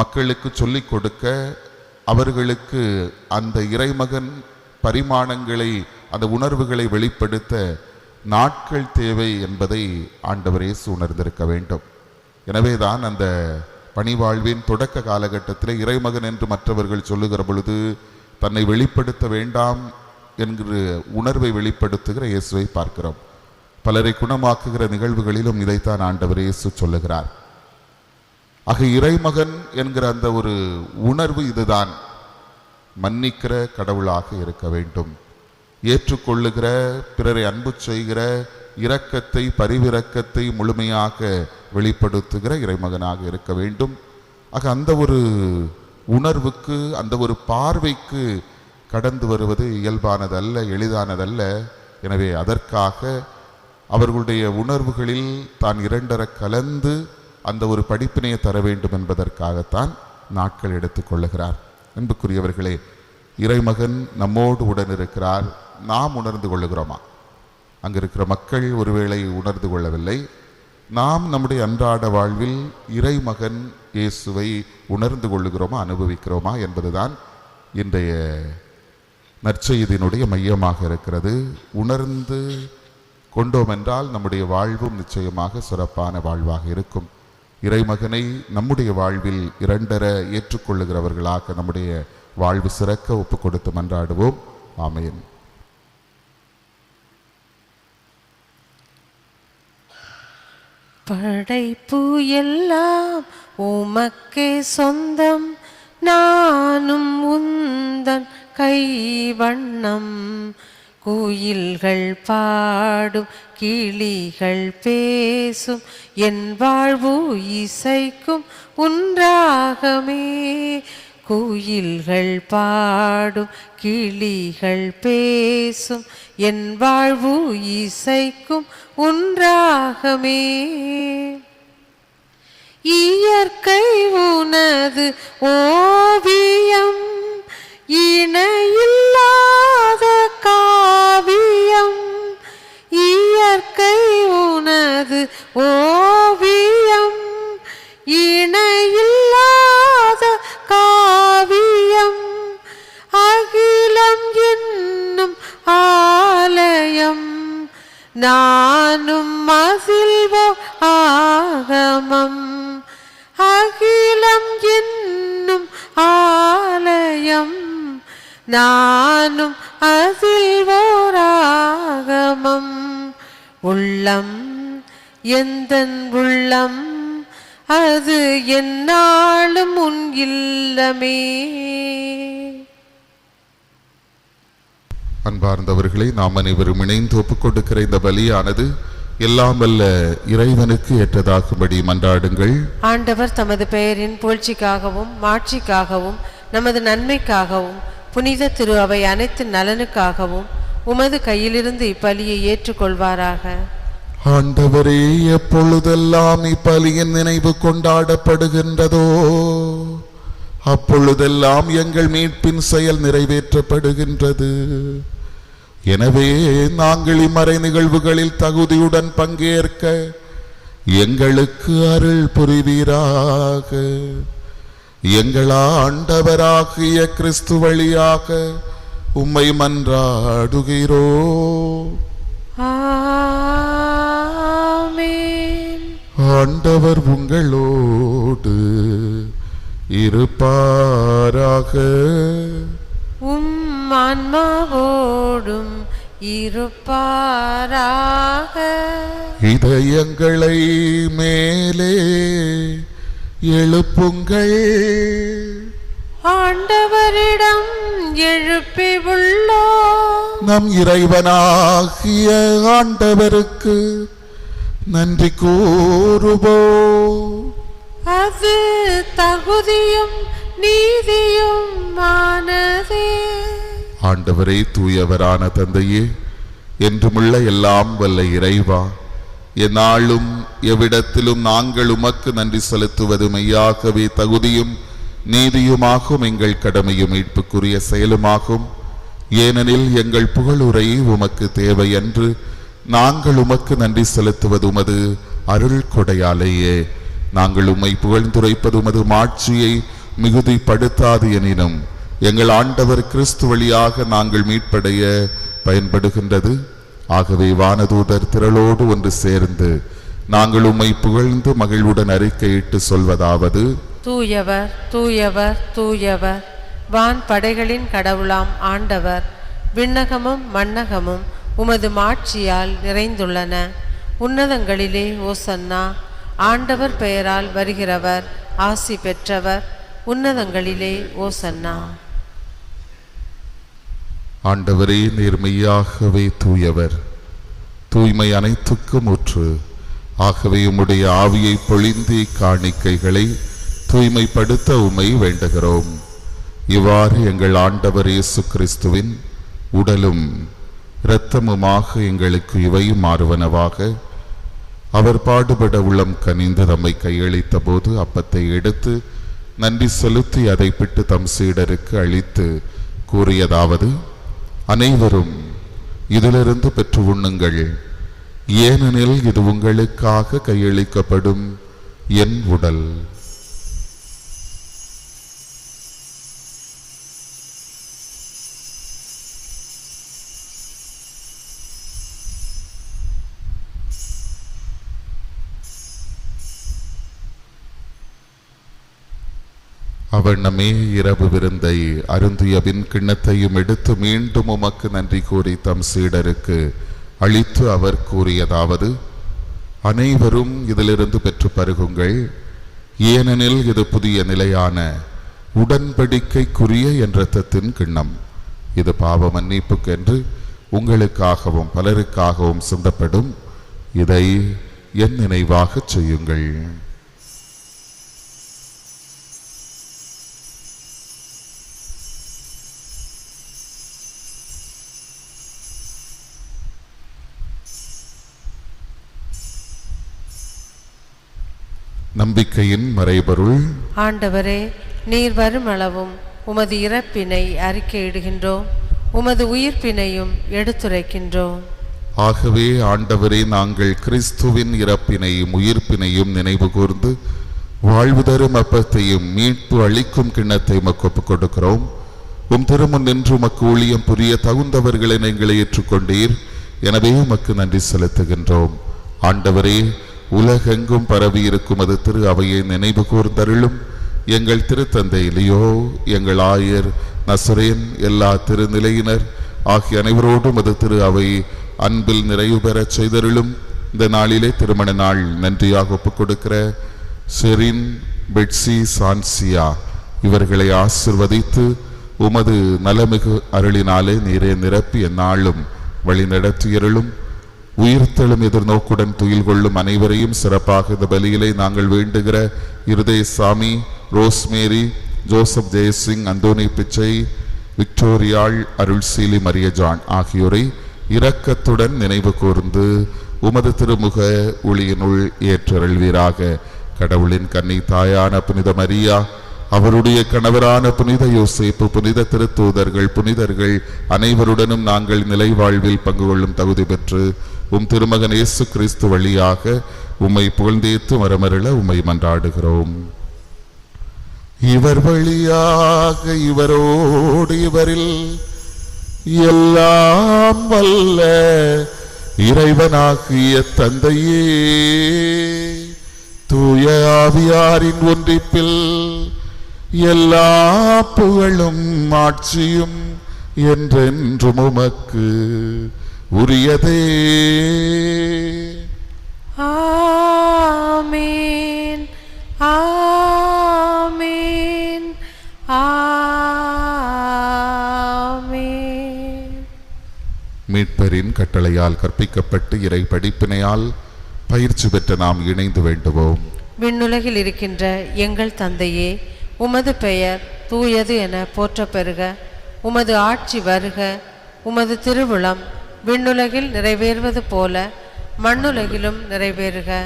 மக்களுக்கு சொல்லிக் கொடுக்க அவர்களுக்கு அந்த இறைமகன் பரிமாணங்களை அந்த உணர்வுகளை வெளிப்படுத்த நாட்கள் தேவை என்பதை ஆண்டவர் இயேசு உணர்ந்திருக்க வேண்டும். எனவேதான் அந்த பணிவாழ்வின் தொடக்க காலகட்டத்தில் இறைமகன் என்று மற்றவர்கள் சொல்லுகிற பொழுது தன்னை வெளிப்படுத்த வேண்டாம் என்கிற உணர்வை வெளிப்படுத்துகிற இயேசுவை பார்க்கிறோம். பலரை குணமாக்குகிற நிகழ்வுகளிலும் இதைத்தான் ஆண்டவர் இயேசு சொல்லுகிறார். ஆக இறைமகன் என்கிற அந்த ஒரு உணர்வு இதுதான். மன்னிக்கிற கடவுளாக இருக்க வேண்டும். ஏற்றுக்கொள்ளுகிற பிறரை அன்பு செய்கிற இரக்கத்தை பரிவிரக்கத்தை முழுமையாக வெளிப்படுத்துகிற இறைமகனாக இருக்க வேண்டும். ஆக அந்த ஒரு உணர்வுக்கு அந்த ஒரு பார்வைக்கு கடந்து வருவது இயல்பானதல்ல எளிதானதல்ல. எனவே அதற்காக அவர்களுடைய உணர்வுகளில் தான் இரண்டர கலந்து அந்த ஒரு படிப்பினையை தர வேண்டும் என்பதற்காகத்தான் நாட்கள் எடுத்துக்கொள்ளுகிறார் அன்புக்குரியவர்களே இறைமகன் நம்மோடு உடன் இருக்கிறார் நாம் உணர்ந்து கொள்ளுகிறோமா? அங்க இருக்கிற மக்கள் ஒருவேளை உணர்ந்து கொள்ளவில்லை. நாம் நம்முடைய அன்றாட வாழ்வில் இறைமகன் இயேசுவை உணர்ந்து கொள்ளுகிறோமா அனுபவிக்கிறோமா என்பதுதான் இன்றைய நற்செய்தியினுடைய மையமாக இருக்கிறது. உணர்ந்து கொண்டோம் என்றால் நம்முடைய வாழ்வும் நிச்சயமாக சிறப்பான வாழ்வாக இருக்கும். இறைமகனை நம்முடைய வாழ்வில் இரண்டர ஏற்றுக்கொள்ளுகிறவர்களாக நம்முடைய வாழ்வு சிறக்க ஒப்பு கொடுத்து மன்றாடுவோம். ஆமையன் படைப்பு எல்லாம் உமக்கே சொந்தம் நானும் உந்தன் கைவண்ணம். குயில்கள் பாடும் கிளிகள் பேசும் என் வாழ்வு இசைக்கும் உன்றாகமே குயில்கள் பாடும் கிளிகள் பேசும் என் வாழ்வு இசைக்கும் உன்றாகமே இயற்கை உனது ஓவிய உள்ளம் எந்தன் உள்ளம் அது என்னாலும் உன் இல்லமே. அன்பார்ந்தவர்களை நாம் அனைவரும் இணைந்து ஒப்புக் கொடுக்கிற இந்த பலியானது எல்லாம் வல்ல இறைவனுக்கு ஏற்றதாகும்படி மன்றாடுங்கள். ஆண்டவர் தமது பெயரின் புகழ்ச்சிக்காகவும் மாட்சிக்காகவும் நமது நன்மைக்காகவும் புனித திரு அவை அனைத்து நலனுக்காகவும் உமது கையிலிருந்து இப்பலியை ஏற்றுக்கொள்வாராக. ஆண்டவரே எப்பொழுதெல்லாம் இப்பலியின் நினைவு கொண்டாடப்படுகின்றதோ அப்பொழுதெல்லாம் எங்கள் மீட்பின் செயல் நிறைவேற்றப்படுகின்றது. எனவே நாங்கள் இம்மறை நிகழ்வுகளில் தகுதியுடன் பங்கேற்க எங்களுக்கு அருள் புரிவீராக. எங்களா ஆண்டவராகிய கிறிஸ்து வழியாக உம்மை மன்றாடுகிறோ ஆ ஆண்டவர் உங்களோடு இருப்பாராக. உம் ஆன்மாவோடும் இருப்பாராக. இதயங்களை மேலே எழுப்புங்கள். ஆண்டவரிடம் எழுப்பி உள்ளோ நம் இறைவனாகிய ஆண்டவருக்கு நன்றி கூறுவோம். அது தகுதியும் நீதியும் ஆனதே. ஆண்டவரே தூயவரான தந்தையே என்றுமுள்ள எல்லாம் வல்ல இறைவா எந்நாளும் எவ்விடத்திலும் நாங்கள் உமக்கு நன்றி செலுத்துவது மெய்யாகவே தகுதியும் நீதியுமாகும் எங்கள் கடமையும் மீட்புக்குரிய செயலுமாகும். ஏனெனில் எங்கள் புகழுரை உமக்கு தேவை என்று நாங்கள் உமக்கு நன்றி செலுத்துவது உமது அருள் கொடையாலேயே. நாங்கள் உம்மை புகழ்ந்துரைப்பது உமது மாட்சியை மிகுதிப்படுத்தாது எனினும் எங்கள் ஆண்டவர் கிறிஸ்து வழியாக நாங்கள் மீட்படைய பயன்படுகின்றது. ஆகவே வானதூதர் திரளோடு ஒன்று சேர்ந்து நாங்கள் உம்மை புகழ்ந்து மகிழ்வுடன் அறிக்கையிட்டு சொல்வதாவது தூயவர் தூயவர் தூயவர் வான் படைகளின் கடவுளாம் ஆண்டவர் விண்ணகமும் மன்னகமும் உமது மாட்சியால் நிறைந்துள்ளன. உன்னதங்களிலே ஓசன்னா ஆண்டவர் பெயரால் வருகிறவர் ஆசி பெற்றவர் உன்னதங்களிலே ஓசன்னா ஆண்டவரே நேர்மையாகவே தூயவர். தூய்மை அனைத்துக்கும் ஊற்று ஆகவே உம்முடைய ஆவியை பொழிந்து காணிக்கைகளை தூய்மைப்படுத்த உமை வேண்டுகிறோம். இவ்வாறு எங்கள் ஆண்டவர் இயேசு கிறிஸ்துவின் உடலும் இரத்தமுமாக எங்களுக்கு இவையும் மாறுவனவாக. அவர் பாடுபட உள்ளம் கனிந்து தம்மை கையளித்த போது அப்பத்தை எடுத்து நன்றி செலுத்தி அதை பிட்டு தம் சீடருக்கு அளித்து கூறியதாவது அனைவரும் இதிலிருந்து பெற்று உண்ணுங்கள். ஏனெனில் இது உங்களுக்காக கையளிக்கப்படும் என் உடல். அவண்ணமே இரவு விருந்தை அருந்தியபின் கிண்ணத்தையும் எடுத்து மீண்டும் உமக்கு நன்றி கூறி தம் சீடருக்கு அளித்து அவர் கூறியதாவது அனைவரும் இதிலிருந்து பெற்று பருகுங்கள். ஏனெனில் இது புதிய நிலையான உடன்படிக்கைக்குரிய என்ற தத்தின் கிண்ணம். இது பாவ மன்னிப்புக்கென்று உங்களுக்காகவும் பலருக்காகவும் சிந்தப்படும் இதை என் நினைவாகச் செய்யுங்கள். நம்பிக்கையின் மறைபொருள். ஆண்டவரே நீர் வருமளவும் உமது இறப்பினை அறிக்கையிடுகின்றோம். உமது உயிர்ப்பினையும் எடுத்துரைக்கின்றோம். ஆகவே ஆண்டவரே நாங்கள் கிறிஸ்துவின் இறப்பினையும் உயிர்ப்பினையும் நினைவு கூர்ந்து வாழ்வு தரும் அப்பத்தையும் மீட்பு அளிக்கும் கிண்ணத்தை ஒப்புக் கொடுக்கிறோம் உம் திருமுன் நின்று உமக்கு ஊழியம் புரிய தகுந்தவர்களை எங்களை ஏற்றுக்கொண்டீர். எனவே உமக்கு நன்றி செலுத்துகின்றோம். ஆண்டவரே உலகெங்கும் பரவியிருக்கும் அது திரு அவையை நினைவு கூர்ந்தருளும். எங்கள் திருத்தந்தையிலேயோ எங்கள் ஆயர் நசுரேன் எல்லா திருநிலையினர் ஆகிய அனைவரோடும் அது திரு அவை அன்பில் நிறைவு பெறச் செய்தருளும். இந்த நாளிலே திருமண நாள் நன்றியாக ஒப்புக் கொடுக்கிற செரின் பெட்சி சான்சியா இவர்களை ஆசிர்வதித்து உமது நலமிகு அருளினாலே நீரே நிரப்பி எந்நாளும் வழி நடத்தியருளும் உயிர்த்தெழும் எதிர்நோக்குடன் துயில் கொள்ளும் அனைவரையும் சிறப்பாக இந்த பலியிலே நாங்கள் வேண்டுகிற இருதய சாமி ரோஸ்மேரி ஜோசப் ஜெயசிங் அந்தோனி பிச்சை விக்டோரியாள் அருள்சீலி மரிய ஜான் ஆகியோரை இரக்கத்துடன் நினைவு கூர்ந்து உமது திருமுக ஒளியினுள் ஏற்றருள்வீராக. கடவுளின் கன்னி தாயான புனித மரியா அவருடைய கணவரான புனித யோசேப்பு புனித திருத்தூதர்கள் புனிதர்கள் அனைவருடனும் நாங்கள் நிலை வாழ்வில் பங்கு கொள்ளும் தகுதி பெற்று உம் திருமகன் இயேசு கிறிஸ்து வழியாக உம்மை புகழ்ந்தேத்து மரமருள உம்மை மன்றாடுகிறோம். இவர் வழியாக இவரோடு இவரில் எல்லாம் வல்ல இறைவனாகிய தந்தையே. தூய ஆவியாரின் ஒன்றிப்பில் எல்லா புகழும் ஆட்சியும் என்றென்றும் உமக்கு. உரியதே. ஆமீன் ஆமீன் ஆமீன். மீட்பரின் கட்டளையால் கற்பிக்கப்பட்டு இறை படிப்பினையால் பயிற்சி பெற்ற நாம் இணைந்து வேண்டுவோம். விண்ணுலகில் இருக்கின்ற எங்கள் தந்தையே உமது பெயர் தூயது என போற்றப் பெறுக உமது ஆட்சி வருக. உமது திருவுளம் விண்ணுலகில் நிறைவேறுவது போல மண்ணுலகிலும் நிறைவேறுக.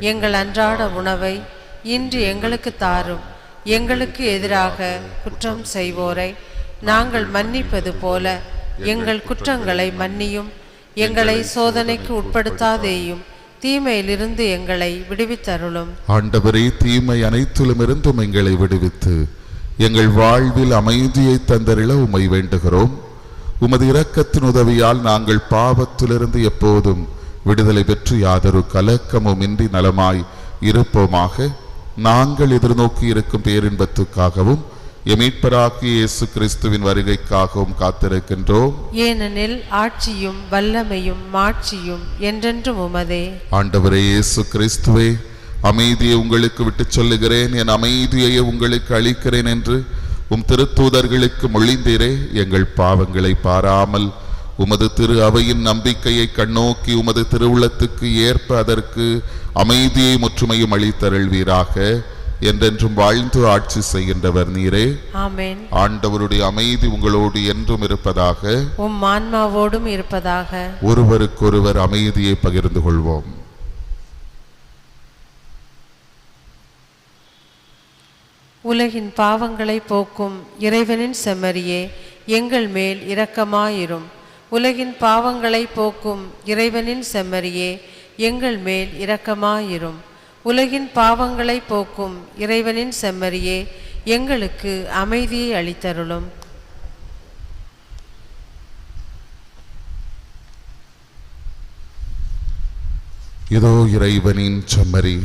எங்கள் அன்றாட உணவை இன்று எங்களுக்கு தாரும். எங்களுக்கு எதிராக குற்றம் செய்வோரை. நாங்கள் மன்னிப்பது போல எங்கள் குற்றங்களை மன்னியும். எங்களை சோதனைக்கு உட்படுத்தாதேயும். தீமையிலிருந்து எங்களை விடுவித்தருளும். ஆண்டவரே தீமை அனைத்திலும் இருந்தும் எங்களை விடுவித்து எங்கள் வாழ்வில் அமைதியை தந்தரிட உமை வேண்டுகிறோம். உமது இரக்கத்தின் உதவியால் நாங்கள் பாவத்திலிருந்து எப்போதும் விடுதலை பெற்று யாதொரு கலக்கமும் இன்றி நலமாய் இருப்போமாக. நாங்கள் எதிர்நோக்கி இருக்கும் பேரின்பத்துக்காகவும் எமீட்பராகிய இயேசு கிறிஸ்துவின் வருகைக்காகவும் காத்திருக்கின்றோம். ஏனெனில் ஆட்சியும் வல்லமையும் மாட்சியும் என்றென்றும் உமதே. ஆண்டவரே இயேசு கிறிஸ்துவே அமைதியை உங்களுக்கு விட்டுச் சொல்லுகிறேன் என் அமைதியை உங்களுக்கு அளிக்கிறேன் என்று உம் திருத்தூதர்களுக்கு மொழிந்தீரே எங்கள் பாவங்களை பாராமல். உமது திரு அவையின் நம்பிக்கையை கண்ணோக்கி உமது திருவுளத்துக்கு ஏற்ப அதற்கு அமைதியை முற்றுமையும் அளித்தருள்வீராக. என்றென்றும் வாழ்ந்து ஆட்சி செய்கின்றவர் நீரே. ஆமென். ஆண்டவருடைய அமைதி உங்களோடு என்றும் இருப்பதாக. உம் ஆன்மாவோடும் இருப்பதாக. ஒருவருக்கொருவர் அமைதியை பகிர்ந்து கொள்வோம். உலகின் பாவங்களை போக்கும் இறைவனின் செம்மறியே எங்கள் மேல் இரக்கமாயிரும். உலகின் பாவங்களை போக்கும் இறைவனின் செம்மறியே எங்கள் மேல் இரக்கமாயிரும். உலகின் பாவங்களை போக்கும் இறைவனின் செம்மறியே எங்களுக்கு அமைதியை அளித்தருளும். இதோ இறைவனின் செம்மறி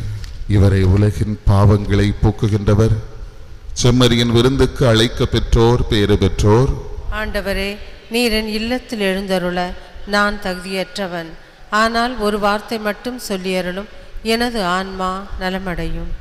இவரை உலகின் பாவங்களை போக்குகின்றவர். செம்மறியின் விருந்துக்கு அழைக்க பெற்றோர் பேறு பெற்றோர். ஆண்டவரே நீரன் இல்லத்தில் எழுந்தருள நான் தகுதியற்றவன். ஆனால் ஒரு வார்த்தை மட்டும் சொல்லியருளும் எனது ஆன்மா நலமடையும்.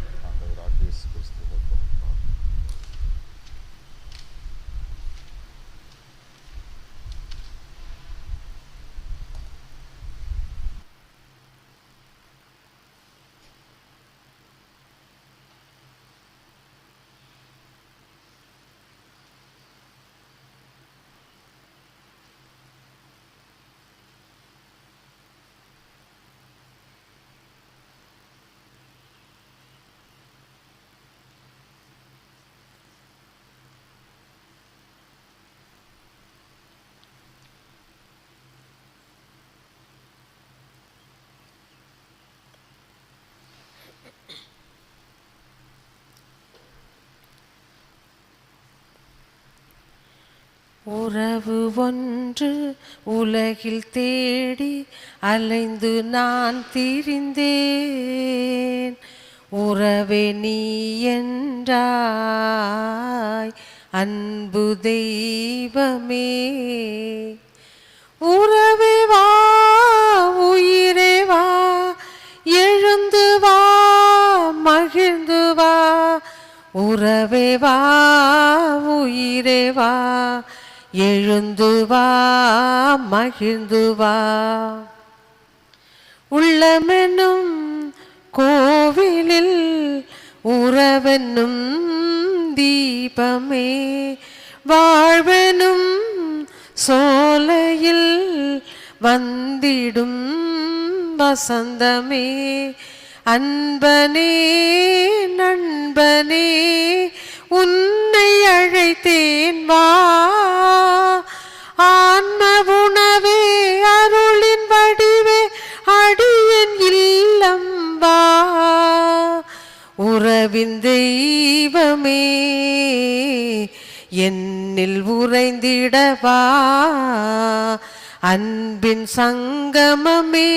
உறவு ஒன்று உலகில் தேடி அலைந்து நான் திரிந்தேன். உறவே நீ என்றாய் அன்பு தெய்வமே. உறவே வா உயிரே வா எழுந்து வா மகிழ்ந்து வா. உறவே வா உயிரே வா எழுந்து வா மகிழ்ந்து வா. உள்ளமென்னும் கோவிலில் உறவென்னும் தீபமே. வாழ்வெனும் சோலையில் வந்திடும் வசந்தமே. அன்பனே நண்பனே உன் உன்னை அழைத்தேன் வா. ஆன்ம உணவே அருளின் வடிவே அடியின் இல்லம் வா. உறவின் தெய்வமே என்னில் உறைந்திடவா. அன்பின் சங்கமமே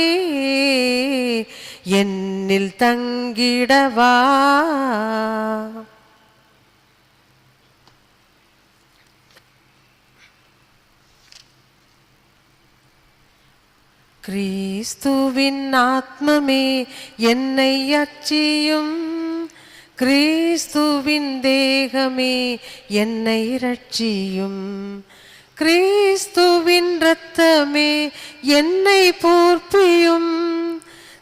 என்னில் தங்கிடவா. கிறிஸ்துவின் ஆத்மமே என்னை அச்சியும். கிறிஸ்துவின் தேகமே என்னை ரட்சியும் கிறிஸ்துவின் இரத்தமே என்னை போர்ப்பியும்.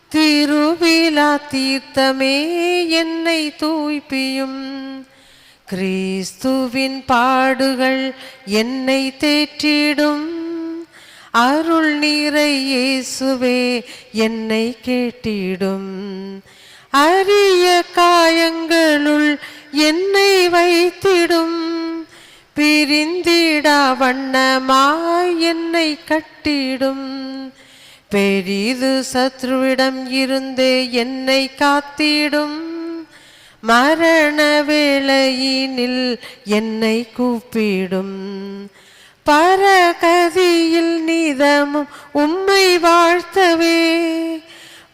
திருவிழா தீர்த்தமே என்னை தூய்ப்பியும். கிறிஸ்துவின் பாடுகள் என்னை தேற்றிடும். அருள் நீரை இயேசுவே என்னை கேட்டிடும். அரிய காயங்களுள் என்னை வைத்திடும். பிரிந்திடா வண்ணமாய் என்னை கட்டிடும். பெரிது சத்ருவிடம் இருந்து என்னை காத்திடும். மரண வேளையினில் என்னை கூப்பிடும். பரகதியில் நிதமும் உம்மை வாழ்த்தவே.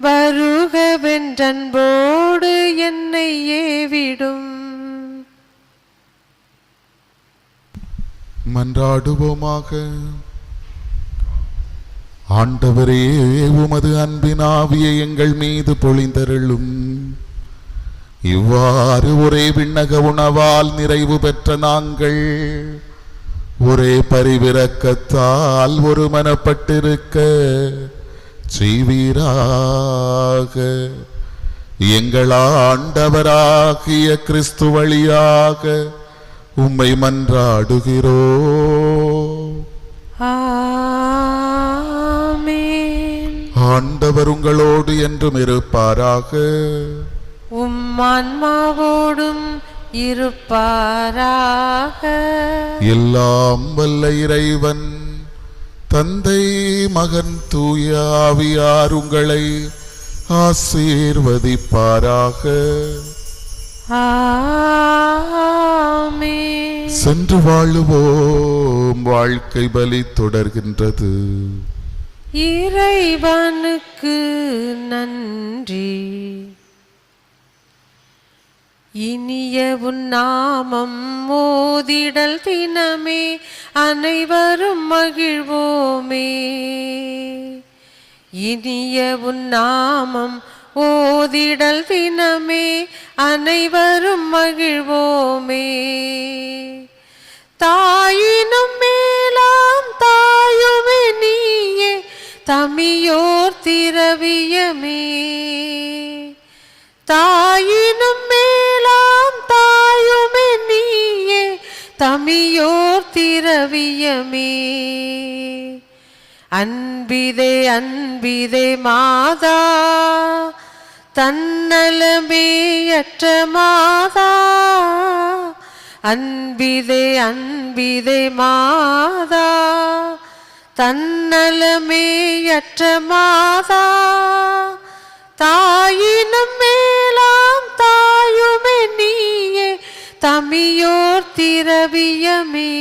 வருகவென்றன்போடு என்னை ஏவிடும். மன்றாடுவோமாக. ஆண்டவரே உமது அன்பின் ஆவியை எங்கள் மீது பொழிந்தருளும். இவ்வாறு ஒரே விண்ணக உணவால் நிறைவு பெற்ற நாங்கள் ஒரே பரிவிரக்கத்தால் ஒரு மனப்பட்டிருக்க செய்வீராக. எங்கள் ஆண்டவராகிய கிறிஸ்து வழியாக உம்மை மன்றாடுகிறோ. ஆண்டவர் உங்களோடு என்றும் இருப்பாராக. உம் ஆன்மாவோடும் இருப்பாராக. எல்லாம் வல்ல இறைவன் தந்தை மகன் தூய ஆவியார் உங்களை ஆசீர்வதிப்பாராக. சென்று வாழுவோம் வாழ்க்கை பலி தொடர்கின்றது. இறைவனுக்கு நன்றி. இனிய உன்னாமம் மோதிடல் தினமே அனைவரும் மகிழ்வோமே. இனிய உன்னாமம் ஓதிடல் தினமே அனைவரும் மகிழ்வோமே. தாயினும் மேலாம் தாயுமே நீயே தமியோர் திரவியமே. தாயினும் மேலாம் தாயுமே நீயே தமியோர் திரவியமே. அன்பிதே அன்பிதே மாதா தன்னலமேயற்ற மாதா. அன்பிதே அன்பிதே மாதா தன்னலமேயற்ற மாதா. தாயினும் மேலாம் தாயுமே நீயே தமியோர் திரவியமே.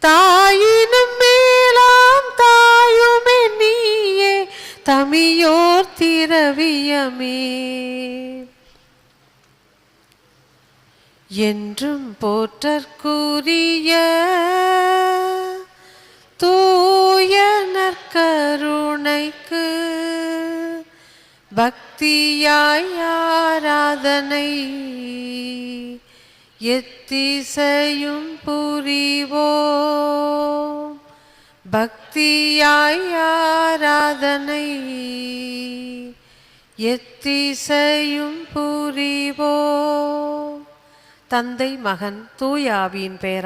தாயினும் மேலாம் தாயுமே நீயே தமியோர் திரவியமே. என்றும் போற்றற்குரிய தூ பக்தியாய் ஆராதனை எத்திசையும் புரிவோ பக்தியாய் ஆராதனை எத்திசையும் புரிவோ தந்தை மகன் தூயாவின் பெயரால்